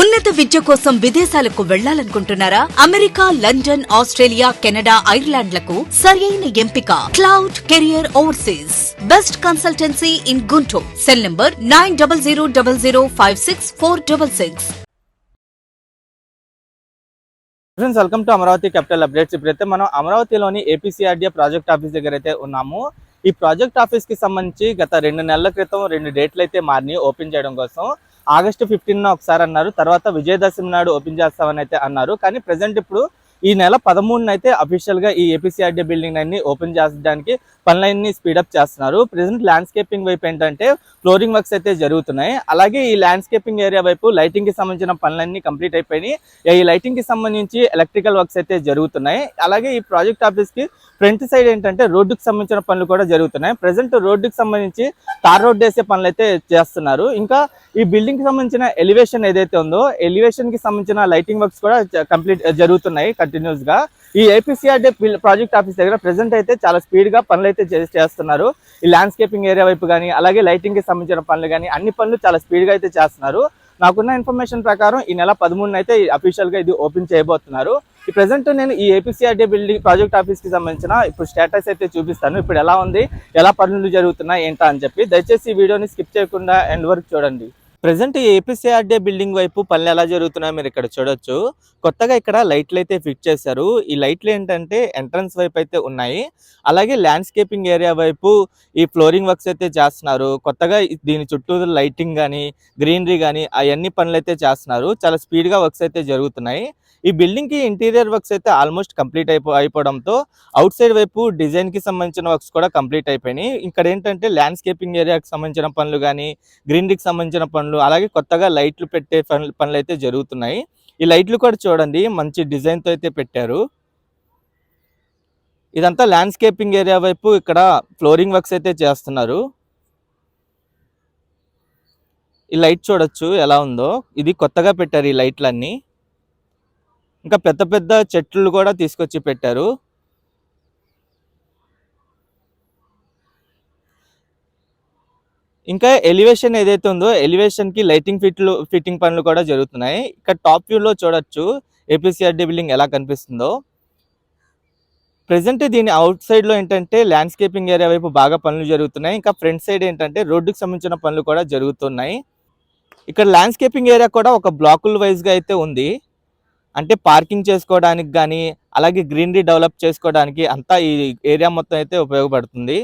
ఉన్నత విద్య కోసం విదేశాలకు వెళ్ళాలనుకుంటున్నారా? అమెరికా లండన్ ఆస్ట్రేలియా కెనడా ఐర్లాండ్లకు సరియైన ఎంపిక. Cloud career overseas. Best consultancy in Guntur. Cell number nine double zero double zero five six four double six. Friends welcome to Amaravati capital updates. ఇప్పుడైతే మనం అమరావతిలోని ఏపీసీఆర్డీఏ ప్రాజెక్ట్ ఆఫీస్ దగ్గర అయితే ఉన్నాము. ఈ ప్రాజెక్ట్ ఆఫీస్కి సంబంధించి గత రెండు నెలల క్రితం రెండు డేట్లు అయితే మారినాయి. ఓపెన్ చేయడం కోసం ఆగస్టు ఫిఫ్టీన్ ఒకసారి అన్నారు తర్వాత విజయదశమి నాడు ఓపెన్ చేస్తామని అయితే అన్నారు. కానీ ప్రజెంట్ ఇప్పుడు ఈ నెల పదమూడున అయితే అఫీషియల్గా ఈ ఏపీసీఆర్డీ బిల్డింగ్ అన్ని ఓపెన్ చేసడానికి పనులన్నీ స్పీడప్ చేస్తున్నారు. ప్రెసెంట్ ల్యాండ్స్కేపింగ్ వైపు ఏంటంటే ఫ్లోరింగ్ వర్క్స్ అయితే జరుగుతున్నాయి. అలాగే ఈ ల్యాండ్స్కేపింగ్ ఏరియా వైపు లైటింగ్కి సంబంధించిన పనులన్నీ కంప్లీట్ అయిపోయినాయి. ఈ లైటింగ్కి సంబంధించి ఎలక్ట్రికల్ వర్క్స్ అయితే జరుగుతున్నాయి. అలాగే ఈ ప్రాజెక్ట్ ఆఫీస్కి ఫ్రంట్ సైడ్ ఏంటంటే రోడ్డుకి సంబంధించిన పనులు కూడా జరుగుతున్నాయి. ప్రజెంట్ రోడ్డుకి సంబంధించి తార్ రోడ్ వేసే పనులు అయితే చేస్తున్నారు. ఇంకా ఈ బిల్డింగ్కి సంబంధించిన ఎలివేషన్ ఏదైతే ఉందో ఎలివేషన్కి సంబంధించిన లైటింగ్ వర్క్స్ కూడా కంప్లీట్ జరుగుతున్నాయి. కంటిన్యూస్గా ఈ ఏపీసీఆర్డీ ప్రాజెక్ట్ ఆఫీస్ దగ్గర ప్రెసెంట్ అయితే చాలా స్పీడ్గా పనులు అయితే చేస్తున్నారు. ఈ ల్యాండ్స్కేపింగ్ ఏరియా వైపు కానీ అలాగే లైటింగ్కి సంబంధించిన పనులు కానీ అన్ని పనులు చాలా స్పీడ్గా అయితే చేస్తున్నారు. నాకున్న ఇన్ఫర్మేషన్ ప్రకారం ఈ నెల పదమూడున అయితే అఫీషియల్గా ఇది ఓపెన్ చేయబోతున్నారు. ఈ ప్రెసెంట్ నేను ఈ ఏపీసీఆర్డీ బిల్డింగ్ ప్రాజెక్ట్ ఆఫీస్కి సంబంధించిన ఇప్పుడు స్టేటస్ అయితే చూపిస్తాను. ఇప్పుడు ఎలా ఉంది ఎలా పనులు జరుగుతున్నాయి ఏంటా అని చెప్పి దయచేసి ఈ వీడియోని స్కిప్ చేయకుండా ఎండ్ వరకు చూడండి. ప్రెసెంట్ ఏపీసీఆర్డే బిల్డింగ్ వైపు పనులు ఎలా జరుగుతున్నాయో మీరు ఇక్కడ చూడొచ్చు. కొత్తగా ఇక్కడ లైట్లు అయితే ఫిట్ చేశారు. ఈ లైట్లు ఏంటంటే ఎంట్రన్స్ వైపు అయితే ఉన్నాయి. అలాగే ల్యాండ్స్కేపింగ్ ఏరియా వైపు ఈ ఫ్లోరింగ్ వర్క్స్ అయితే చేస్తున్నారు. కొత్తగా దీని చుట్టూ లైటింగ్ కానీ గ్రీనరీ కానీ అవన్నీ పనులు అయితే చేస్తున్నారు. చాలా స్పీడ్గా వర్క్స్ అయితే జరుగుతున్నాయి. ఈ బిల్డింగ్కి ఇంటీరియర్ వర్క్స్ అయితే ఆల్మోస్ట్ కంప్లీట్ అయిపో అయిపోవడంతో అవుట్ సైడ్ వైపు డిజైన్కి సంబంధించిన వర్క్స్ కూడా కంప్లీట్ అయిపోయినాయి. ఇక్కడ ఏంటంటే ల్యాండ్స్కేపింగ్ ఏరియాకి సంబంధించిన పనులు కానీ గ్రీనరీకి సంబంధించిన పనులు అలాగే కొత్తగా లైట్లు పెట్టే పనులు పనులు అయితే జరుగుతున్నాయి. ఈ లైట్లు కూడా చూడండి మంచి డిజైన్తో అయితే పెట్టారు. ఇదంతా ల్యాండ్స్కేపింగ్ ఏరియా వైపు ఇక్కడ ఫ్లోరింగ్ వర్క్స్ అయితే చేస్తున్నారు. ఈ లైట్ చూడొచ్చు ఎలా ఉందో. ఇది కొత్తగా పెట్టారు ఈ లైట్లన్నీ. ఇంకా పెద్ద పెద్ద చెట్లు కూడా తీసుకొచ్చి పెట్టారు. ఇంకా ఎలివేషన్ ఏదైతే ఉందో ఎలివేషన్కి లైటింగ్ ఫిట్లు ఫిట్టింగ్ పనులు కూడా జరుగుతున్నాయి. ఇక్కడ టాప్ వ్యూ లో చూడొచ్చు ఏపీసీఆర్డీ బిల్డింగ్ ఎలా కనిపిస్తుందో. ప్రెసెంట్ దీని అవుట్ సైడ్లో ఏంటంటే ల్యాండ్స్కేపింగ్ ఏరియా వైపు బాగా పనులు జరుగుతున్నాయి. ఇంకా ఫ్రంట్ సైడ్ ఏంటంటే రోడ్డుకి సంబంధించిన పనులు కూడా జరుగుతున్నాయి. ఇక్కడ ల్యాండ్స్కేపింగ్ ఏరియా కూడా ఒక బ్లాకుల వైజ్గా అయితే ఉంది. అంటే పార్కింగ్ చేసుకోవడానికి కానీ అలాగే గ్రీనరీ డెవలప్ చేసుకోవడానికి అంతా ఈ ఏరియా మొత్తం అయితే ఉపయోగపడుతుంది.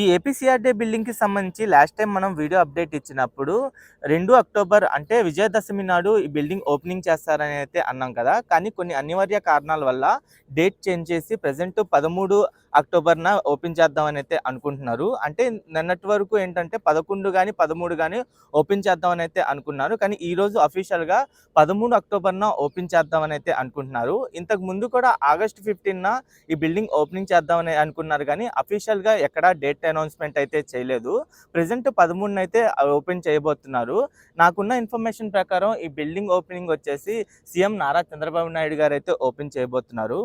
ఈ ఏపీసీఆర్డీ బిల్డింగ్కి సంబంధించి లాస్ట్ టైం మనం వీడియో అప్డేట్ ఇచ్చినప్పుడు రెండు అక్టోబర్ అంటే విజయదశమి నాడు ఈ బిల్డింగ్ ఓపెనింగ్ చేస్తారని అయితే అన్నాం కదా. కానీ కొన్ని అనివార్య కారణాల వల్ల డేట్ చేంజ్ చేసి ప్రజెంట్ పదమూడు అక్టోబర్న ఓపెన్ చేద్దామని అయితే అనుకుంటున్నారు. అంటే నిన్నటి వరకు ఏంటంటే పదకొండు కానీ పదమూడు కానీ ఓపెన్ చేద్దామని అయితే అనుకున్నారు. కానీ ఈరోజు అఫీషియల్గా పదమూడు అక్టోబర్న ఓపెన్ చేద్దామని అయితే అనుకుంటున్నారు. ఇంతకు ముందు కూడా ఆగస్ట్ ఫిఫ్టీన్ ఈ బిల్డింగ్ ఓపెనింగ్ చేద్దామని అనుకున్నారు. కానీ అఫీషియల్గా ఎక్కడా డేట్ అనౌన్స్మెంట్ అయితే చేయలేదు. ప్రెసెంట్ పదమూడున అయితే ఓపెన్ చేయబోతున్నారు. నాకున్న ఇన్ఫర్మేషన్ ప్రకారం ఈ బిల్డింగ్ ఓపెనింగ్ వచ్చేసి సీఎం నారా చంద్రబాబు నాయుడు గారు అయితే ఓపెన్ చేయబోతున్నారు.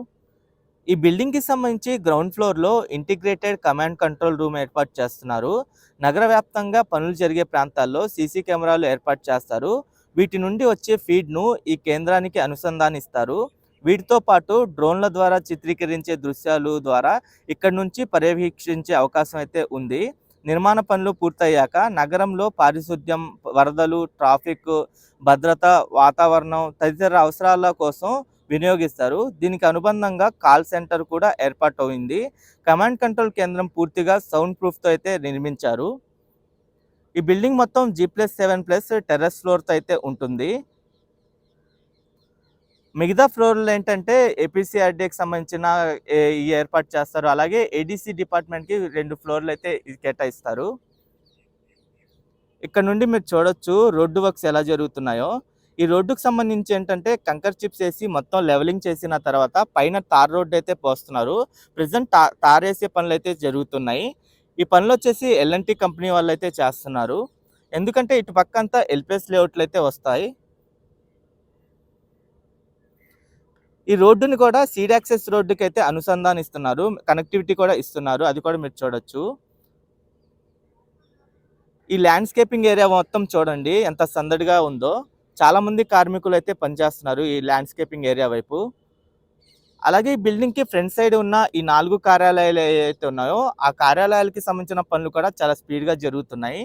ఈ బిల్డింగ్కి సంబంధించి గ్రౌండ్ ఫ్లోర్లో ఇంటిగ్రేటెడ్ కమాండ్ కంట్రోల్ రూమ్ ఏర్పాటు చేస్తున్నారు. నగర వ్యాప్తంగా పనులు జరిగే ప్రాంతాల్లో సీసీ కెమెరాలు ఏర్పాటు చేస్తారు. వీటి నుండి వచ్చే ఫీడ్ను ఈ కేంద్రానికి అనుసంధానిస్తారు. వీటితో పాటు డ్రోన్ల ద్వారా చిత్రీకరించే దృశ్యాలు ద్వారా ఇక్కడ నుంచి పర్యవేక్షించే అవకాశం అయితే ఉంది. నిర్మాణ పనులు పూర్తయ్యాక నగరంలో పారిశుద్ధ్యం వరదలు ట్రాఫిక్ భద్రత వాతావరణం తదితర అవసరాల కోసం వినియోగిస్తారు. దీనికి అనుబంధంగా కాల్ సెంటర్ కూడా ఏర్పాటైంది కమాండ్ కంట్రోల్ కేంద్రం పూర్తిగా సౌండ్ ప్రూఫ్తో అయితే నిర్మించారు. ఈ బిల్డింగ్ మొత్తం G plus seven plus terrace ఫ్లోర్తో అయితే ఉంటుంది. మిగతా ఫ్లోర్లు ఏంటంటే ఏపీసీఆర్డీకి సంబంధించిన ఏ- ఈ ఏర్పాటు చేస్తారు. అలాగే ఏడీసీ డిపార్ట్మెంట్కి రెండు ఫ్లోర్లు అయితే ఇది కేటాయిస్తారు. ఇక్కడ నుండి మీరు చూడొచ్చు రోడ్డు వర్క్స్ ఎలా జరుగుతున్నాయో. ఈ రోడ్డుకు సంబంధించి ఏంటంటే కంకర్ చిప్స్ వేసి మొత్తం లెవెలింగ్ చేసిన తర్వాత పైన తార్ రోడ్డు అయితే పోస్తున్నారు. ప్రజెంట్ తా తార్ వేసే పనులు అయితే జరుగుతున్నాయి. ఈ పనులు వచ్చేసి ఎల్ఎన్టీ కంపెనీ వాళ్ళు అయితే చేస్తున్నారు. ఎందుకంటే ఇటు పక్క అంతా ఎల్పిఎస్ లేఅవుట్లు అయితే వస్తాయి. ఈ రోడ్డుని కూడా సీడ్ యాక్సెస్ రోడ్డుకి అయితే అనుసంధానిస్తున్నారు. కనెక్టివిటీ కూడా ఇస్తున్నారు. అది కూడా మీరు చూడొచ్చు. ఈ ల్యాండ్స్కేపింగ్ ఏరియా మొత్తం చూడండి. ఎంత సందడిగా ఉందో. చాలామంది కార్మికులు అయితే పనిచేస్తున్నారు ఈ ల్యాండ్స్కేపింగ్ ఏరియా వైపు. అలాగే ఈ బిల్డింగ్కి ఫ్రంట్ సైడ్ ఉన్న ఈ నాలుగు కార్యాలయాలు ఏవైతే ఉన్నాయో ఆ కార్యాలయాలకి సంబంధించిన పనులు కూడా చాలా స్పీడ్గా జరుగుతున్నాయి.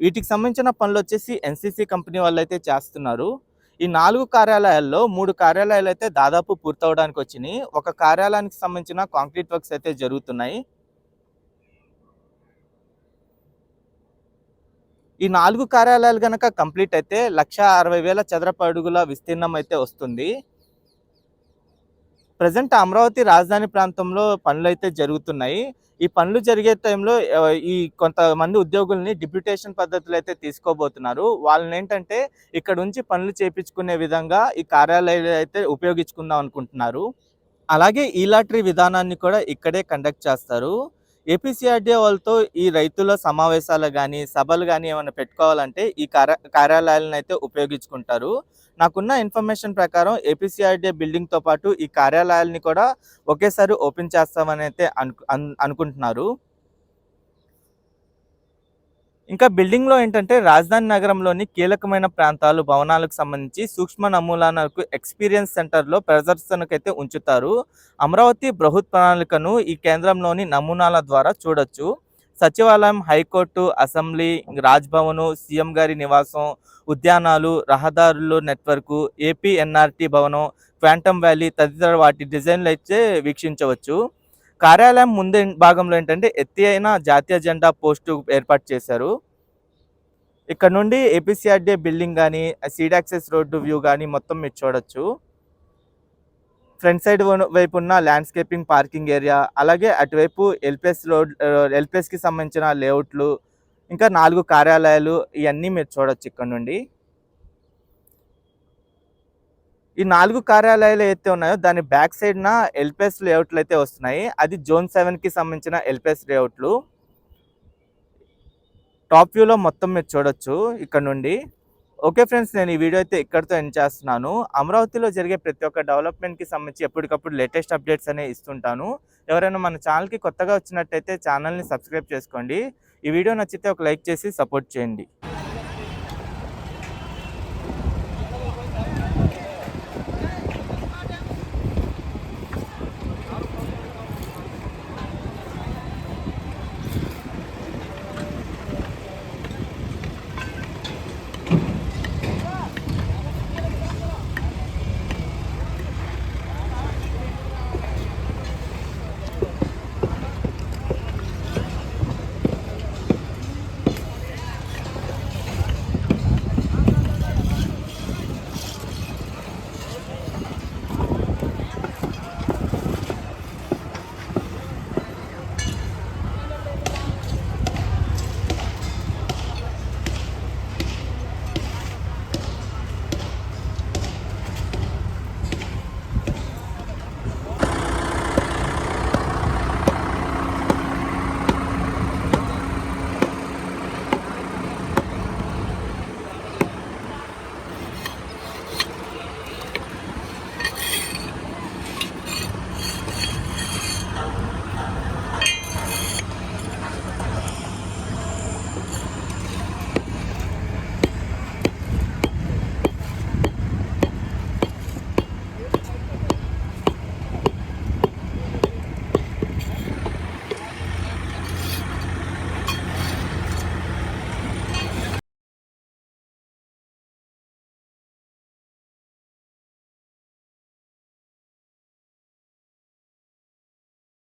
వీటికి సంబంధించిన పనులు వచ్చేసి ఎన్సీసీ కంపెనీ వాళ్ళు అయితే చేస్తున్నారు. ఈ నాలుగు కార్యాలయాల్లో మూడు కార్యాలయాలు అయితే దాదాపు పూర్తవడానికి వచ్చినాయి. ఒక కార్యాలయానికి సంబంధించిన కాంక్రీట్ వర్క్స్ అయితే జరుగుతున్నాయి. ఈ నాలుగు కార్యాలయాలు కనుక కంప్లీట్ అయితే లక్ష అరవై వేల చదరపు అడుగుల విస్తీర్ణం అయితే వస్తుంది. ప్రజెంట్ అమరావతి రాజధాని ప్రాంతంలో పనులు అయితే జరుగుతున్నాయి. ఈ పనులు జరిగే టైంలో ఈ కొంతమంది ఉద్యోగుల్ని డిప్యూటేషన్ పద్ధతులు అయితే తీసుకోబోతున్నారు. వాళ్ళని ఏంటంటే ఇక్కడ నుంచి పనులు చేపించుకునే విధంగా ఈ కార్యాలయాలు అయితే ఉపయోగించుకుందాం అనుకుంటున్నారు. అలాగే ఈ లాటరీ విధానాన్ని కూడా ఇక్కడే కండక్ట్ చేస్తారు. ఏపీసీఆర్డీఏ వాళ్ళతో ఈ రైతుల సమావేశాలు కానీ సభలు కానీ ఏమైనా పెట్టుకోవాలంటే ఈ కార్య కార్యాలయాలను అయితే ఉపయోగించుకుంటారు. నాకున్న ఇన్ఫర్మేషన్ ప్రకారం ఏపీసీఆర్డీఏ బిల్డింగ్తో పాటు ఈ కార్యాలయాలని కూడా ఒకేసారి ఓపెన్ చేస్తామని అయితే అను అనుకుంటున్నారు. ఇంకా బిల్డింగ్లో ఏంటంటే రాజధాని నగరంలోని కీలకమైన ప్రాంతాలు భవనాలకు సంబంధించి సూక్ష్మ నమూనాలకు ఎక్స్పీరియన్స్ సెంటర్లో ప్రదర్శనకైతే ఉంచుతారు. అమరావతి బృహత్ ప్రణాళికను ఈ కేంద్రంలోని నమూనాల ద్వారా చూడొచ్చు. సచివాలయం హైకోర్టు అసెంబ్లీ రాజ్భవన్ సీఎం గారి నివాసం ఉద్యానాలు రహదారులు నెట్వర్క్ ఏపీ ఎన్ఆర్టీ భవనం క్వాంటమ్ వ్యాలీ తదితర వాటి డిజైన్లు అయితే వీక్షించవచ్చు. కార్యాలయం ముందు భాగంలో ఏంటంటే ఎత్తి అయిన జాతీయ జెండా పోస్టు ఏర్పాటు చేశారు. ఇక్కడ నుండి ఏపీసీఆర్డీ బిల్డింగ్ కానీ సీడ్ యాక్సెస్ రోడ్డు వ్యూ కానీ మొత్తం మీరు చూడొచ్చు. ఫ్రంట్ సైడ్ వైపు ఉన్న ల్యాండ్స్కేపింగ్ పార్కింగ్ ఏరియా అలాగే అటువైపు ఎల్పిఎస్ రోడ్ ఎల్పిఎస్కి సంబంధించిన లేఅవుట్లు ఇంకా నాలుగు కార్యాలయాలు ఇవన్నీ మీరు చూడొచ్చు ఇక్కడ నుండి. ఈ నాలుగు కార్యాలయాలు అయితే ఉన్నాయో దాని బ్యాక్ సైడ్న ఎల్పిఎస్ లేఅవుట్లు అయితే వస్తున్నాయి. అది జోన్ సెవెన్కి సంబంధించిన ఎల్పిఎస్ లేఅవుట్లు. టాప్ వ్యూలో మొత్తం మీరు చూడొచ్చు ఇక్కడ నుండి. ఓకే ఫ్రెండ్స్ నేను ఈ వీడియో అయితే ఇక్కడితో ఎండ్ చేస్తున్నాను. అమరావతిలో జరిగే ప్రతి ఒక్క డెవలప్మెంట్కి సంబంధించి ఎప్పటికప్పుడు లేటెస్ట్ అప్డేట్స్ అనేవి ఇస్తుంటాను. ఎవరైనా మన ఛానల్కి కొత్తగా వచ్చినట్టయితే ఛానల్ని సబ్స్క్రైబ్ చేసుకోండి. ఈ వీడియో నచ్చితే ఒక లైక్ చేసి సపోర్ట్ చేయండి.